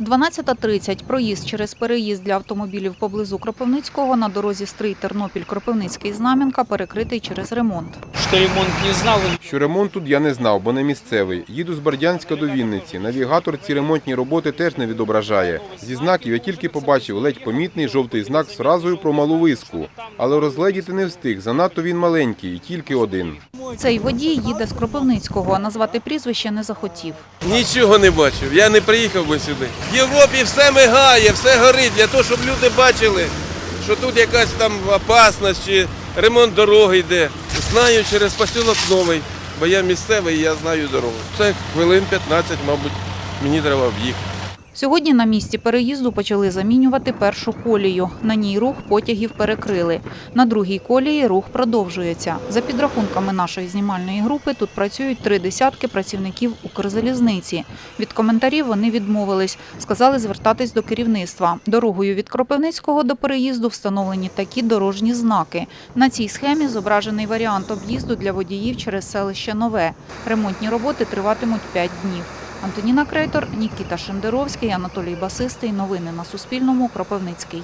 12.30 проїзд через переїзд для автомобілів поблизу Кропивницького на дорозі Стрий Тернопіль Кропивницький Знам'янка перекритий через ремонт. Что ремонт не знал, Що ремонт тут я не знав, бо не місцевий. Їду з Бердянська до Вінниці. Навігатор ці ремонтні роботи теж не відображає. Зі знаків я тільки побачив ледь помітний жовтий знак з фразою про малу виску. Але розгледіти не встиг. Занадто він маленький і тільки один. Цей водій їде з Кропивницького, а назвати прізвище не захотів. Нічого не бачив. Я не приїхав би сюди. В Європі все мигає, все горить для того, щоб люди бачили, що тут якась там опасність чи ремонт дороги йде. Знаю через посілок новий, бо я місцевий я знаю дорогу. Це хвилин 15, мабуть, мені треба в'їхати. Сьогодні на місці переїзду почали замінювати першу колію. На ній рух потягів перекрили. На другій колії рух продовжується. За підрахунками нашої знімальної групи, тут працюють три десятки працівників Укрзалізниці. Від коментарів вони відмовились. Сказали звертатись до керівництва. Дорогою від Кропивницького до переїзду встановлені такі дорожні знаки. На цій схемі зображений варіант об'їзду для водіїв через селище Нове. Ремонтні роботи триватимуть 5 днів. Антоніна Крейтор, Нікіта Шендеровський, Анатолій Басистий. Новини на Суспільному. Кропивницький.